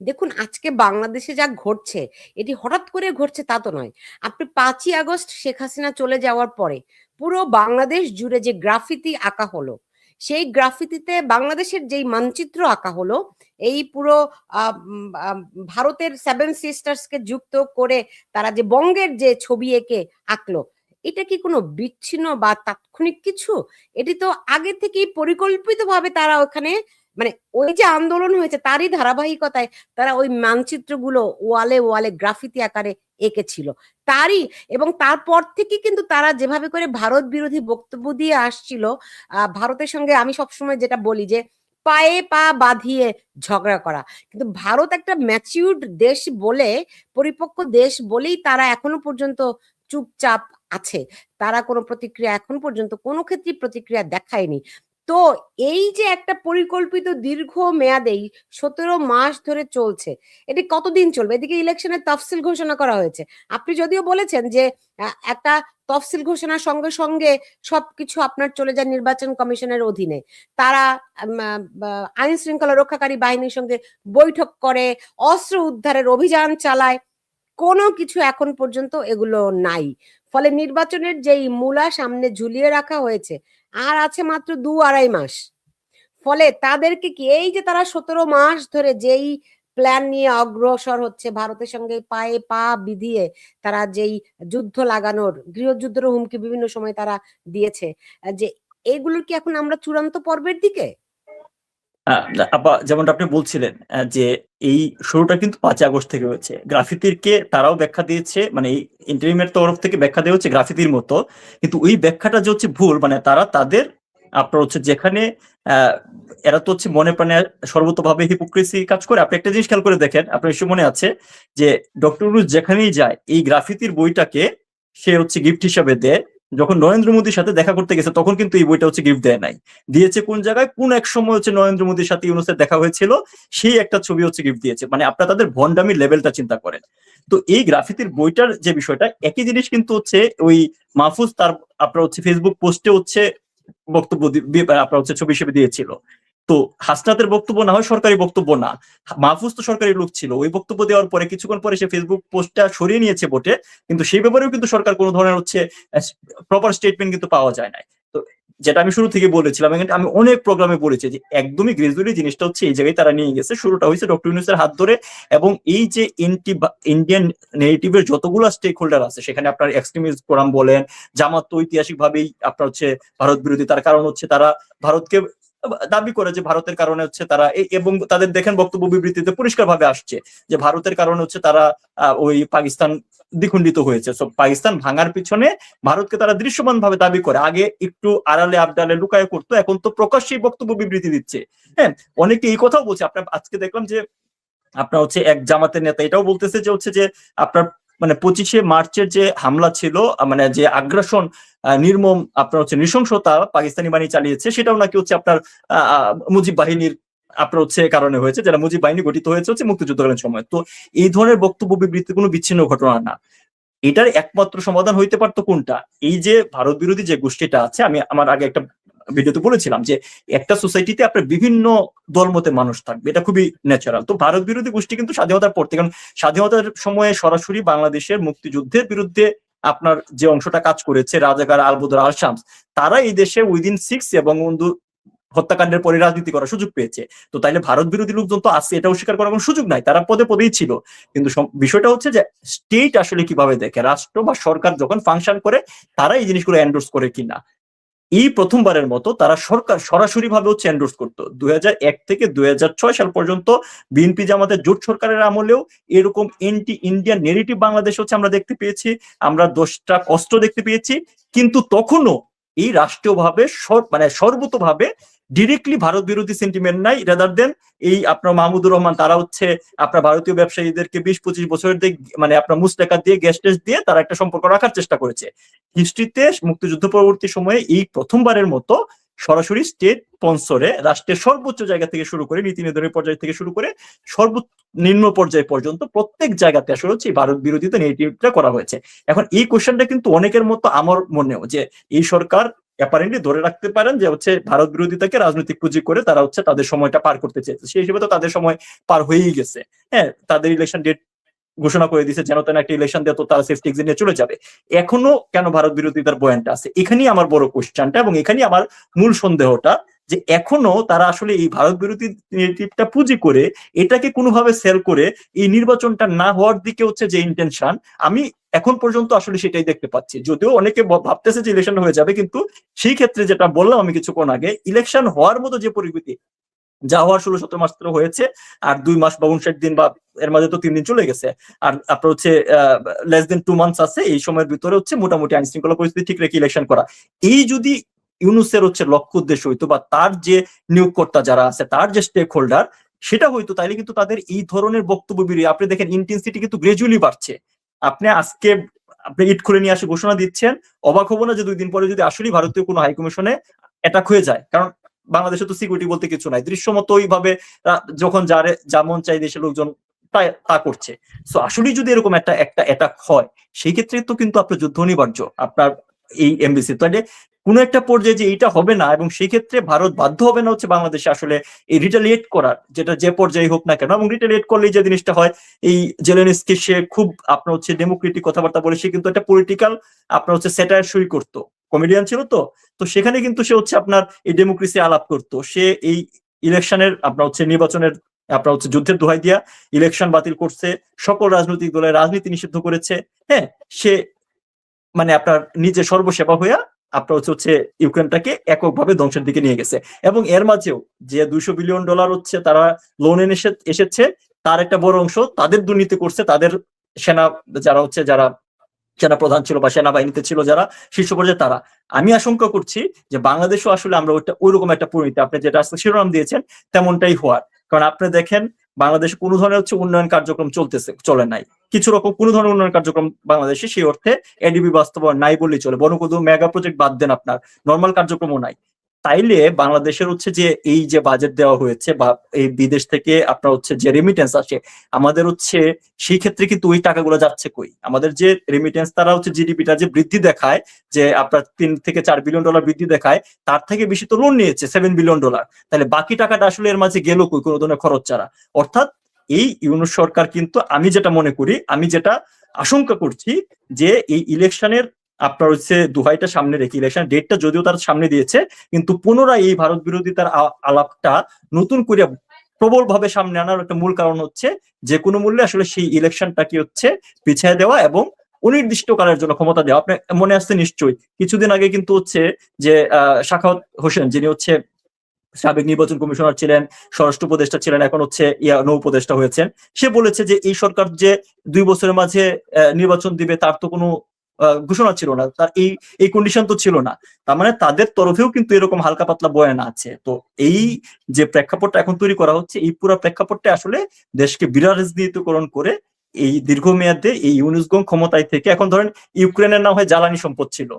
দেখুন, আজকে বাংলাদেশে যা ঘটছে, এটি হঠাৎ করে ঘটছে তা তো নয়। আপনি পাঁচই আগস্ট শেখ হাসিনা চলে যাওয়ার পরে পুরো বাংলাদেশ জুড়ে যে গ্রাফিতি আঁকা হলো, সেই গ্রাফিতিতে বাংলাদেশের যেই মানচিত্র আঁকা হলো, এই পুরো ভারতের সেভেন সিস্টার্সকে যুক্ত করে তারা যে বঙ্গের যে ছবি এঁকে আঁকলো, এটা কি কোনো বিচ্ছিন্ন বা তাৎক্ষণিক কিছু? এটি তো আগে থেকেই পরিকল্পিতভাবে তারা ওখানে মানে ওই যে আন্দোলন হয়েছে তারই ধারাবাহিকতায় তারা ওই মানচিত্রগুলো ওয়ালে ওয়ালে গ্রাফিতি আকারে এঁকেছিল। তারই এবং তারপর থেকে কিন্তু তারা যেভাবে করে ভারত বিরোধী বক্তব্য দিয়ে আসছিল ভারতের সঙ্গে আমি সবসময় যেটা বলি যে পায়ে পা বাঁধিয়ে ঝগড়া করা। কিন্তু ভারত একটা ম্যাচিউরড দেশ বলে, পরিপক্ক দেশ বলেই তারা এখনও পর্যন্ত চুপচাপ আছে। তারা কোনো প্রতিক্রিয়া এখন পর্যন্ত কোনো ক্ষেত্রেই প্রতিক্রিয়া দেখায়নি। তো এই যে একটা পরিকল্পিত দীর্ঘ মেয়াদেই সতেরো মাস ধরে চলছে, এটি কতদিন চলবে? এদিকে ইলেকশনের তফসিল ঘোষণা করা হয়েছে। আপনি যদিও বলেছেন যে একটা তফসিল ঘোষণার সঙ্গে সঙ্গে সবকিছু আপনার চলে যায় নির্বাচন কমিশনের অধীনে। তারা আইন শৃঙ্খলা রক্ষাকারী বাহিনীর সঙ্গে বৈঠক করে, অস্ত্র উদ্ধারের অভিযান চালায়, কোনো কিছু এখন পর্যন্ত এগুলো নাই। ফলে নির্বাচনের যেই মূলা সামনে ঝুলিয়ে রাখা হয়েছে আর আছে মাত্র দু আড়াই মাস। ফলে তাদেরকে কি এই যে তারা সতেরো মাস ধরে যেই প্ল্যান নিয়ে অগ্রসর হচ্ছে, ভারতের সঙ্গে পায়ে পা বিধিয়ে তারা যেই যুদ্ধ লাগানোর গৃহযুদ্ধের হুমকি বিভিন্ন সময় তারা দিয়েছে, যে এগুলোর কি এখন আমরা চূড়ান্ত পর্বের দিকে? আপা যেমনটা আপনি বলছিলেন যে এই শুরুটা কিন্তু পাঁচই আগস্ট থেকে হয়েছে। গ্রাফিতির কে তারাও ব্যাখ্যা দিয়েছে মানে এই ইন্টারিমের তরফ থেকে ব্যাখ্যা দেওয়া হচ্ছে গ্রাফিতির মতো। কিন্তু ওই ব্যাখ্যাটা যে হচ্ছে ভুল মানে তারা তাদের, আপনার হচ্ছে যেখানে এরা তো হচ্ছে মনে প্রাণে সর্বতভাবে হিপোক্রেসি কাজ করে। আপনি একটা জিনিস খেয়াল করে দেখেন, আপনার নিশ্চয় মনে আছে যে, ডক্টর যেখানেই যায়, এই গ্রাফিতির বইটাকে সে হচ্ছে গিফট হিসাবে দেয়। যখন নরেন্দ্র মোদীর সাথে দেখা করতে গেছে, তখন কিন্তু এই বইটা হচ্ছে গিফট দেয় নাই। দিয়েছে কোন জায়গায়? কোন এক সময় হচ্ছে নরেন্দ্র মোদীর সাথে ইউনুসের দেখা হয়েছিল, সেই একটা ছবি হচ্ছে গিফট দিয়েছে। মানে আপনার তাদের ভন্ডামির লেভেলটা চিন্তা করেন। তো এই গ্রাফিতির বইটার যে বিষয়টা, একই জিনিস কিন্তু হচ্ছে ওই মাহফুজ তার আপনার হচ্ছে ফেসবুক পোস্টে হচ্ছে বক্তব্য আপনার হচ্ছে ছবি হিসেবে দিয়েছিল। তো হাসনাতের বক্তব্য না হয় সরকারি বক্তব্য না। মাহফুজ তো সরকারি লোক ছিল। ওই বক্তব্য দেওয়ার পরে কিছুক্ষণ পরে সে ফেসবুক পোস্টটা সরিয়ে নিয়েছে বটে। কিন্তু সেই ব্যাপারেও কিন্তু সরকার কোনো ধরনের হচ্ছে প্রপার স্টেটমেন্ট কিন্তু পাওয়া যায় নাই। তো যেটা আমি শুরু থেকে বলেছিলাম আমি অনেক প্রোগ্রামে বলেছি যে একদমই গ্রেজুয়ালি জিনিসটা হচ্ছে এই জায়গায় তারা নিয়ে গেছে। শুরুটা হয়েছে ডক্টর ইউনুসের হাত ধরে এবং এই যে এন্টি ইন্ডিয়ান নেগেটিভের যতগুলো স্টেক হোল্ডার আছে, সেখানে আপনার এক্সট্রিমিস্ট ফোরাম বলেন, জামাত তো ঐতিহাসিক ভাবেই আপনার হচ্ছে ভারত বিরোধী। তার কারণ হচ্ছে তারা ভারতকে দাবি করে যে ভারতের কারণে হচ্ছে তারা এবং তাদের দেখেন বক্তব্য বিবৃতিতে পরিষ্কার ভাবে আসছে যে ভারতের কারণে হচ্ছে তারা ওই পাকিস্তান দ্বিখণ্ডিত হয়েছে। সো পাকিস্তান ভাঙার পিছনে ভারতকে তারা দৃশ্যমান ভাবে দাবি করে। আগে একটু আড়ালে আবডালে লুকায় করতো, এখন তো প্রকাশ্যেই বক্তব্য বিবৃতি দিচ্ছে। হ্যাঁ অনেকে এই কথাও বলছে। আপনার আজকে দেখলাম যে আপনার হচ্ছে এক জামাতের নেতা এটাও বলতেছে যে হচ্ছে যে আপনার মানে পঁচিশে মার্চের যে হামলা ছিল মানে যে আগ্রাসন নির্মম, আপনার হচ্ছে নৃশংসতা পাকিস্তানি বাহিনী চালিয়েছে, সেটাও নাকি হচ্ছে আপনার মুজিব বাহিনীর আপনার হচ্ছে কারণে হয়েছে যারা মুজিব বাহিনী গঠিত হয়েছে হচ্ছে মুক্তিযুদ্ধকালীন সময়। তো এই ধরনের বক্তব্য বিবৃতি কোনো বিচ্ছিন্ন ঘটনা না। এটার একমাত্র সমাধান হইতে পারতো কোনটা? এই যে ভারত বিরোধী যে গোষ্ঠীটা আছে, আমি আমার আগে একটা ভিডিওতে বলেছিলাম যে একটা সোসাইটিতে আপনার বিভিন্ন দলমতে মানুষ থাকবে, এটা খুবই ন্যাচারাল তো ভারত বিরোধী গোষ্ঠী কিন্তু স্বাধীনতার থেকে, কারণ স্বাধীনতার সময়ে সরাসরি বাংলাদেশের মুক্তিযুদ্ধের বিরুদ্ধে আপনার যে অংশটা কাজ করেছে রাজাকার আলবদর আল শামস তারা এই দেশে উইদিন সিক্স এবং বন্ধু হত্যাকাণ্ডের পরে রাজনীতি করার সুযোগ পেয়েছে। তো তাইলে ভারত বিরোধী লোকজন তো আছে এটা অস্বীকার করার কোনো সুযোগ নাই, তারা পদে পদেই ছিল। কিন্তু বিষয়টা হচ্ছে যে স্টেট আসলে কীভাবে দেখে? রাষ্ট্র বা সরকার যখন ফাংশন করে, তারা এই জিনিসগুলো এন্ডোর্স করে কিনা? এই প্রথমবারের মতো তারা সরকার সরাসরি ভাবে হচ্ছে এন্ডোর্স করতো। দুই থেকে দুই হাজার ছয় সাল পর্যন্ত বিএনপি জামাতের জোট সরকারের আমলেও এরকম এন্টি ইন্ডিয়ান নেগেটিভ বাংলাদেশ হচ্ছে আমরা দেখতে পেয়েছি, আমরা দশটা কষ্ট দেখতে পেয়েছি। কিন্তু তখনও এই রাষ্ট্রীয়ভাবে মানে সর্বতভাবে ডিরেক্টলি ভারত বিরোধী সেন্টিমেন্ট নাই রাদার দেন এই আপনার মাহমুদুর রহমান, তারা হচ্ছে আপনার ভারতীয় ব্যবসায়ীদেরকে বিশ পঁচিশ বছরের মানে আপনার মুস্টেকা দিয়ে গ্যাস টেস্ট দিয়ে তারা একটা সম্পর্ক রাখার চেষ্টা করেছে। হিস্ট্রিতে মুক্তিযুদ্ধ পরবর্তী সময়ে এই প্রথমবারের মতো সরাসরি স্টেট স্পন্সরে রাষ্ট্রের সর্বোচ্চ জায়গা থেকে শুরু করে, নীতি নির্ধারণের পর্যায় থেকে শুরু করে সর্বনিম্ন পর্যায় পর্যন্ত প্রত্যেক জায়গাতে আসলে হচ্ছে ভারত বিরোধিতা নেগেটিভটা করা হয়েছে। এখন এই কোশ্চেনটা কিন্তু অনেকের মতো আমার মনেও যে এই সরকার অ্যাপারেন্টলি ধরে রাখতে পারেন যে হচ্ছে ভারত বিরোধিতাকে রাজনৈতিক পুঁজি করে তারা হচ্ছে তাদের সময়টা পার করতে চেয়েছে। সেই হিসেবে তো তাদের সময় পার হয়েই গেছে। হ্যাঁ তাদের ইলেকশন ডেট ঘোষণা করে দিয়েছে যেন তেন একটা ইলেকশন দিয়ে তো তারা সেফটি এক্সিট নিয়ে চলে যাবে। এখনও কেন ভারত বিরোধিতার বয়ানটা আছে? এখানেই আমার বড় কোশ্চানটা এবং এখানেই আমার মূল সন্দেহটা যে এখনও তারা আসলে এই ভারত বিরোধী নেগেটিভটা পুঁজি করে এটাকে কোনোভাবে সেল করে এই নির্বাচনটা না হওয়ার দিকে হচ্ছে যে ইন্টেনশন আমি এখন পর্যন্ত আসলে সেটাই দেখতে পাচ্ছি। যদিও অনেকে ভাবতেছে যে ইলেকশন হয়ে যাবে, কিন্তু সেই ক্ষেত্রে যেটা বললাম আমি কিছুক্ষণ আগে ইলেকশন হওয়ার মতো যে পরিস্থিতি, যা হওয়ার ষোলো সতেরো মাস ধরে হয়েছে, আর দুই মাস বা উনষাট দিন বা এর মাঝে তো তিন দিন চলে গেছে, আর আপনার হচ্ছে লেস দেন টু মান্থস আছে, এই সময়ের ভিতরে হচ্ছে মোটামুটি আইন শৃঙ্খলা পরিস্থিতি ঠিক রেখে ইলেকশন করা। এই যদি ইউনুসের হচ্ছে লক্ষ্য উদ্দেশ্য হইতো বা তার যে নিয়োগকর্তা যারা আছে, তার যে স্টেক হোল্ডার সেটা হইতো। তাইলে কিন্তু তাদের এই ধরনের বক্তব্য বেরিয়ে আপনি দেখেন ইন্টেন্সিটি কিন্তু গ্রাজুয়ালি বাড়ছে। আপনি আজকে আপনি ইট খুলে নিয়ে আসে ঘোষণা দিচ্ছেন, অবাক হব না যে দুই দিন পরে যদি আসলেই ভারতীয় কোনো হাইকমিশনে অ্যাটাক হয়ে যায়। কারণ বাংলাদেশে তো সিকিউরিটি বলতে কিছু নাই। দৃশ্যমত ওইভাবে যখন যারে যেমন চাই দেশের লোকজন তা করছে। সো আসলেই যদি এরকম একটা একটা অ্যাটাক হয়, সেই ক্ষেত্রে তো কিন্তু আপনার যুদ্ধ অনিবার্য। আপনার এই এমবিসি তাহলে কোনো একটা পর্যায়ে যে এইটা হবে না এবং সেই ক্ষেত্রে ভারত বাধ্য হবে না হচ্ছে বাংলাদেশে আসলে এই রিটালিয়েট করার, যেটা যে পর্যায়ে হোক না কেন এবং রিটালিয়েট করলেই যে জিনিসটা হয়, এই জেলেনিসকে সে খুব আপনার হচ্ছে ডেমোক্রেটিক কথাবার্তা বলে সে কিন্তু একটা পলিটিক্যাল আপনার হচ্ছে সেটার সই করতো। কমেডিয়ান ছিল তো তো সেখানে কিন্তু সে হচ্ছে আপনার এই ডেমোক্রেসি আলাপ করতো। সে এই ইলেকশনের আপনার হচ্ছে নির্বাচনের আপনার হচ্ছে যুদ্ধের দোহাই দিয়া ইলেকশন বাতিল করছে, সকল রাজনৈতিক দলের রাজনীতি নিষিদ্ধ করেছে হ্যাঁ সে মানে আপনার নিজে সর্বসেবা হইয়া আপনার হচ্ছে হচ্ছে ইউক্রেনটাকে এককভাবে ধ্বংসের দিকে নিয়ে গেছে। এবং এর মাঝেও যে দুইশো বিলিয়ন ডলার হচ্ছে তারা লোন এনে এসেছে, তার একটা বড় অংশ তাদের দুর্নীতি করছে, তাদের সেনা যারা হচ্ছে যারা সেনা প্রধান ছিল বা সেনাবাহিনীতে ছিল যারা, শীর্ষ পর্যায়ে তারা। আমি আশঙ্কা করছি যে বাংলাদেশও আসলে আমরা ওইটা ওইরকম একটা পরিণতি। আপনি যেটা আজকে শিরোনাম দিয়েছেন, তেমনটাই হওয়ার। কারণ আপনি দেখেন বাংলাদেশে কোনো ধরনের হচ্ছে উন্নয়ন কার্যক্রম চলতেছে, চলে নাই। কিছু রকম কোনো ধরনের উন্নয়ন কার্যক্রম বাংলাদেশে সেই অর্থে এডিবি বাস্তবায়ন নাই বললেই চলে। বনকদু মেগা প্রজেক্ট বাদ দেন আপনার। নর্মাল কার্যক্রমও নাই। তাইলে বাংলাদেশের হচ্ছে যে এই যে বাজেট দেওয়া হয়েছে বা এই বিদেশ থেকে আপনার হচ্ছে যে রেমিটেন্স আসে, আমাদের হচ্ছে সেই ক্ষেত্রে কিন্তু ওই টাকাগুলো যাচ্ছে কই? আমাদের যে রেমিটেন্স তারা হচ্ছে জিডিপিটা যে বৃদ্ধি দেখায়, যে আপনার তিন থেকে চার বিলিয়ন ডলার বৃদ্ধি দেখায়, তার থেকে বেশি তো লোন নিয়েছে সেভেন বিলিয়ন ডলার তাহলে বাকি টাকাটা আসলে এর মাঝে গেল কই? কোনো ধরনের খরচ ছাড়া। অর্থাৎ এই ইউনুস সরকার কিন্তু আমি যেটা মনে করি, আমি যেটা আশঙ্কা করছি যে এই ইলেকশনের আপনার হচ্ছে দুহাইটা সামনে রেখে ইলেকশন ডেটটা যদিও তার সামনে দিয়েছে কিন্তু পুনরায় এই ভারত বিরোধী তার আলাপটা নতুন করে প্রবল ভাবে সামনে আনার একটা মূল কারণ হচ্ছে যে কোনো মূল্যে আসলে সেই ইলেকশনটা কি হচ্ছে পিছিয়ে দেওয়া এবং অনির্দিষ্টকালের জন্য ক্ষমতা দেওয়া। আপনার মনে আসছে নিশ্চয়ই কিছুদিন আগে কিন্তু হচ্ছে যে আহ, শাখাওয়াত হোসেন যিনি হচ্ছে সাবেক নির্বাচন কমিশনার ছিলেন স্বরাষ্ট্র উপদেষ্টা ছিলেন এখন হচ্ছে ইয়া নৌ উপদেষ্টা হয়েছেন সে বলেছে যে এই সরকার যে দুই বছরের মাঝে নির্বাচন দিবে তার তো কোনো ঘোষণা ছিল না। তার এই এই কন্ডিশন তো ছিল না। তার মানে তাদের তরফেও কিন্তু এরকম হালকা পাতলা বয়ান আছে। তো এই যে প্রেক্ষাপটটা এখন তৈরি করা হচ্ছে, এই পুরো প্রেক্ষাপটটা আসলে দেশকে বিরাট রাজনীতিকরণ করে এই দীর্ঘমেয়াদে এই ইউনিসগং ক্ষমতায় থেকে, এখন ধরেন ইউক্রেনের না হয় জ্বালানি সম্পদ ছিল।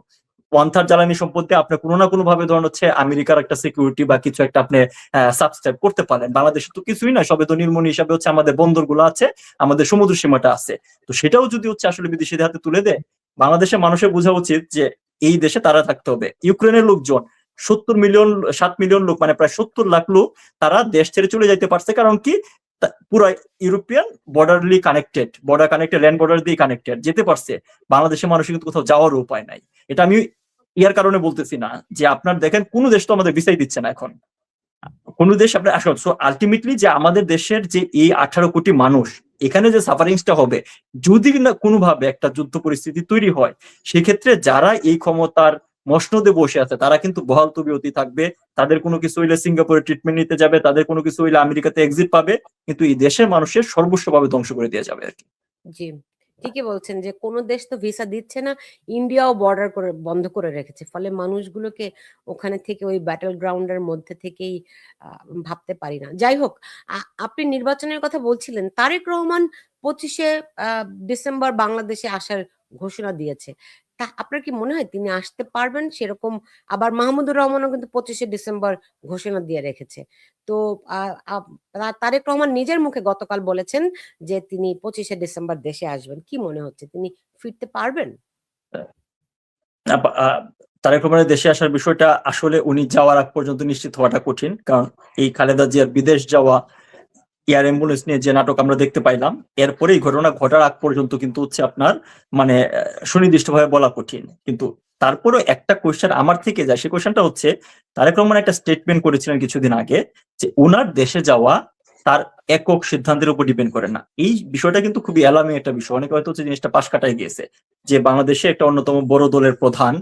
ওয়ান থার্ড জ্বালানি সম্পদ দিয়ে আপনি কোনো না কোনো ভাবে ধরেন হচ্ছে আমেরিকার একটা সিকিউরিটি বা কিছু একটা আপনি সাবস্ক্রাইব করতে পারেন। বাংলাদেশে তো কিছুই না, সবে তো নির্মূল হিসাবে হচ্ছে আমাদের বন্দরগুলো আছে, আমাদের সমুদ্র সীমাটা আছে। তো সেটাও যদি হচ্ছে আসলে বিদেশিদের হাতে তুলে দেয় বাংলাদেশের মানুষের বোঝা উচিত যে এই দেশে তারা থাকতে হবে। ইউক্রেনের লোকজন, সত্তর মিলিয়ন, সাত মিলিয়ন লোক মানে প্রায় সত্তর লাখ লোক, তারা দেশ ছেড়ে চলে যাইতে পারছে। কারণ কি? পুরো European borderly connected border connected land border দিয়ে কানেক্টেড যেতে পারছে। বাংলাদেশের মানুষের কিন্তু কোথাও যাওয়ার উপায় নাই। এটা আমি ইয়ার কারণে বলতেছি না যে আপনার দেখেন কোন দেশ তো আমাদের ভিসাই দিচ্ছে না এখন। কোন দেশ আপনার আসলে সো আলটিমেটলি যে আমাদের দেশের যে এই আঠারো কোটি মানুষ, এখানে যে সাফারিংসটা হবে, যদি না কোনোভাবে একটা যুদ্ধ পরিস্থিতি তৈরি হয়, সেক্ষেত্রে যারা এই ক্ষমতার মসনদে বসে আছে, তারা কিন্তু বহাল তবিয়তি থাকবে। তাদের কোনো কিছু হইলে সিঙ্গাপুরে ট্রিটমেন্ট নিতে যাবে, তাদের কোনো কিছু হইলে আমেরিকাতে এক্সিট পাবে, কিন্তু এই দেশের মানুষের সর্বস্বভাবে ধ্বংস করে দিয়ে যাবে আর কি। ঠিকই বলছেন যে, কোনো দেশ তো ভিসা দিচ্ছে না, ইন্ডিয়াও বর্ডার করে, বন্ধ করে রেখেছে। ফলে মানুষগুলোকে ওখানে থেকে ওই ব্যাটল গ্রাউন্ডের মধ্যে থেকেই ভাবতে পারি না। যাই হোক আপনি নির্বাচনের কথা বলছিলেন, তারেক রহমান পঁচিশে ডিসেম্বর বাংলাদেশে আসার ঘোষণা দিয়েছে। তা আপনার কি মনে হয় তিনি আসতে পারবেন? সেরকম আবার মাহমুদুর রহমানও কিন্তু পঁচিশে ডিসেম্বর ঘোষণা দিয়ে রেখেছে। তো তারেক রহমান নিজের মুখে গতকাল বলেছেন যে তিনি পঁচিশে ডিসেম্বর দেশে আসবেন। কি মনে হচ্ছে? তিনি ফিরতে পারবেন? তারেক রহমানের দেশে আসার বিষয়টা আসলে উনি যাওয়ার আগ পর্যন্ত নিশ্চিত হওয়াটা কঠিন। কারণ এই খালেদা জিয়ার বিদেশ যাওয়া এয়ার অ্যাম্বুলেন্স নিয়ে যে নাটক আমরা দেখতে পাইলাম এরপরে ঘটনা ঘটার আগ পর্যন্ত কিন্তু হচ্ছে আপনার মানে সুনির্দিষ্টভাবে বলা কঠিন। কিন্তু তারপরে একটা কোয়েশ্চেন আমার থেকে যায় সেই কোয়েশ্চেনটা হচ্ছে, তারেক রহমান একটা স্টেটমেন্ট করেছিলেন কিছুদিন আগে যে ওনার দেশে যাওয়া তার একক সিদ্ধান্তের উপর ডিপেন্ড করে না। এই বিষয়টা কিন্তু খুবই অ্যালার্মিং একটা বিষয়। অনেকে হয়তো হচ্ছে জিনিসটা পাশ কাটাই গিয়েছে যে বাংলাদেশে একটা অন্যতম বড় দলের প্রধান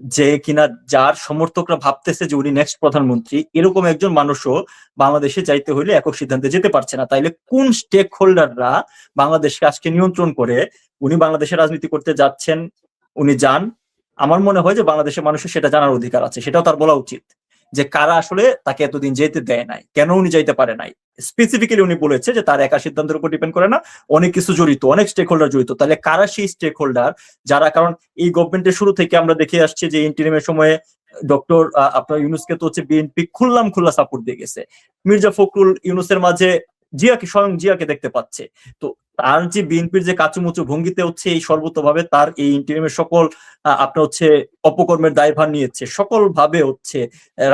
যে কিনা যার সমর্থকরা ভাবতেছে যে উনি নেক্সট প্রধানমন্ত্রী, এরকম একজন মানুষও বাংলাদেশে যাইতে হইলে একক সিদ্ধান্তে যেতে পারছে না। তাইলে কোন স্টেক হোল্ডাররা বাংলাদেশকে আজকে নিয়ন্ত্রণ করে? উনি বাংলাদেশে রাজনীতি করতে যাচ্ছেন, উনি যান। আমার মনে হয় যে বাংলাদেশের মানুষের সেটা জানার অধিকার আছে, সেটাও তার বলা উচিত। যে কারা আসলে তাকে এতদিন যেতে দেয় নাই, কেন উনি যাইতে পারে নাই? স্পেসিফিক্যালি উনি বলেছে যে তার একা সিদ্ধান্তের উপর ডিপেন্ড করে না, অনেক কিছু জড়িত, অনেক স্টেক হোল্ডার জড়িত। তাহলে কারা সেই স্টেক হোল্ডার যারা, কারণ এই গভর্নমেন্টের শুরু থেকে আমরা দেখে আসছি যে ইন্টারিমের সময়ে ডক্টর আপনার ইউনুসকে তো হচ্ছে বিএনপি খুললাম, খুল্লা সাপোর্ট দিয়ে গেছে। মির্জা ফখরুল ইউনুসের মাঝে জিয়াকে, স্বয়ং জিয়াকে দেখতে পাচ্ছে। তো যে বিএনপির যে কাচুমুচু ভঙ্গিতে হচ্ছে এই সর্বতভাবে তার এই ইন্টারিমের সকল আপনার হচ্ছে অপকর্মের দায়ভার নিয়েছে। সকল ভাবে হচ্ছে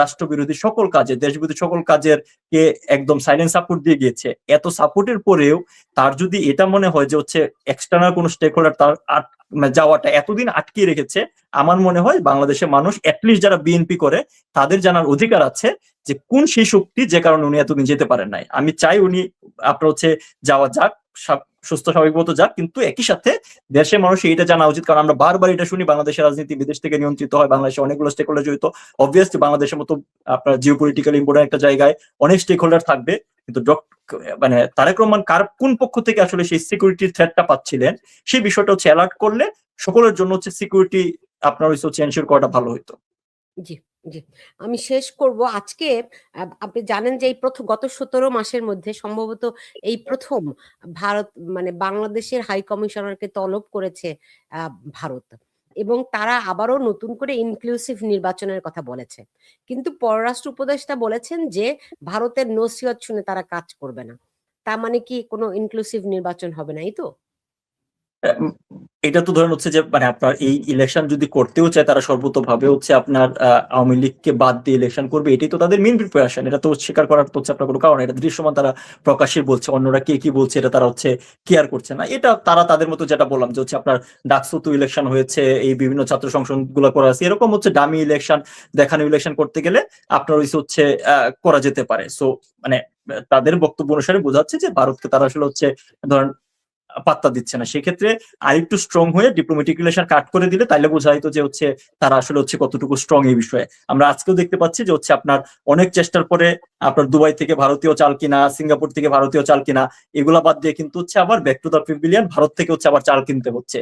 রাষ্ট্রবিরোধী সকল কাজে, দেশবিরোধী সকল কাজের কে একদম সাইলেন্ট সাপোর্ট দিয়ে গিয়েছে। এত সাপোর্টের পরেও তার যদি এটা মনে হয় যে হচ্ছে এক্সটার্নাল কোন স্টেক হোল্ডার তার মানে যাওয়াটা এতদিন আটকিয়ে রেখেছে, আমার মনে হয় বাংলাদেশের মানুষ অ্যাটলিস্ট যারা বিএনপি করে, তাদের জানার অধিকার আছে যে কোন সেই শক্তি যে কারণে উনি এতদিন যেতে পারেন নাই। আমি চাই উনি আপনার হচ্ছে যাওয়া যাক সুস্থ স্বাভাবিক মতো যাক কিন্তু একই সাথে দেশের মানুষের এটা জানা উচিত, কারণ আমরা বারবার এটা শুনি, বাংলাদেশের রাজনীতি বিদেশ থেকে নিয়ন্ত্রিত হয়, বাংলাদেশে অনেকগুলো স্টেক হোল্ডার জড়িত। অবভিয়াসলি বাংলাদেশের মতো আপনার জিও পলিটিক্যাল ইম্পর্টেন্ট একটা জায়গায় অনেক স্টেক হোল্ডার থাকবে, কিন্তু মানে তারেক রহমান কার কোন পক্ষ থেকে আসলে সেই সিকিউরিটির থ্রেটটা পাচ্ছিলেন, সেই বিষয়টা হচ্ছে অ্যালার্ট করলে সকলের জন্য হচ্ছে সিকিউরিটি আপনার হচ্ছে এনশিওর করাটা ভালো জি জি। আমি শেষ করব। আজকে আপনি জানেন যে এই প্রথম গত সতেরো মাসের মধ্যে সম্ভবত এই প্রথম ভারত মানে বাংলাদেশের হাই কমিশনারকে তলব করেছে ভারত। এবং তারা আবারও নতুন করে ইনক্লুসিভ নির্বাচনের কথা বলেছে। কিন্তু পররাষ্ট্র উপদেষ্টা বলেছেন যে ভারতের নসিহত শুনে তারা কাজ করবে না। তার মানে কি কোনো ইনক্লুসিভ নির্বাচন হবে না, এই তো? এটা তো ধরেন হচ্ছে যে মানে আপনার এই ইলেকশন যদি করতেও চায়, তারা সর্বতভাবে হচ্ছে আপনার আওয়ামী লীগকে বাদ দিয়ে ইলেকশন করবে, এটাই তো তাদের মেন প্রিপারেশন এটা তো স্বীকার করার তো হচ্ছে আপনার কোনো কারণ। এটা দৃশ্যমান তারা প্রকাশ্যে বলছে, অন্যরা কে কি বলছে, এটা তারা হচ্ছে কেয়ার করছে না, এটা তারা তাদের মতো যেটা বললাম যে হচ্ছে আপনার ডাকসুতু ইলেকশন হয়েছে, এই বিভিন্ন ছাত্র সংসদগুলো করা আছে, এরকম হচ্ছে ডামি ইলেকশন দেখানো ইলেকশন করতে গেলে আপনার হচ্ছে করা যেতে পারে সো মানে তাদের বক্তব্য অনুসারে বোঝাচ্ছে যে ভারতকে তারা আসলে হচ্ছে, ধরেন পাত্তা দিচ্ছে না। সেক্ষেত্রে আরেকটু স্ট্রং হয়ে ডিপ্লোমেটিক রিলেশন কাট করে দিলে তাইলে বোঝা যেত যে হচ্ছে তারা আসলে হচ্ছে কতটুকু স্ট্রং এই বিষয়ে। আমরা আজকেও দেখতে পাচ্ছি যে হচ্ছে আপনার অনেক চেষ্টার পরে আপনার দুবাই থেকে ভারতীয় চাল কিনা, সিঙ্গাপুর থেকে ভারতীয় চাল কিনা, এগুলা বাদ দিয়ে কিন্তু হচ্ছে আবার back to the pavilion Bharat থেকে হচ্ছে আবার চাল কিনতে হচ্ছে।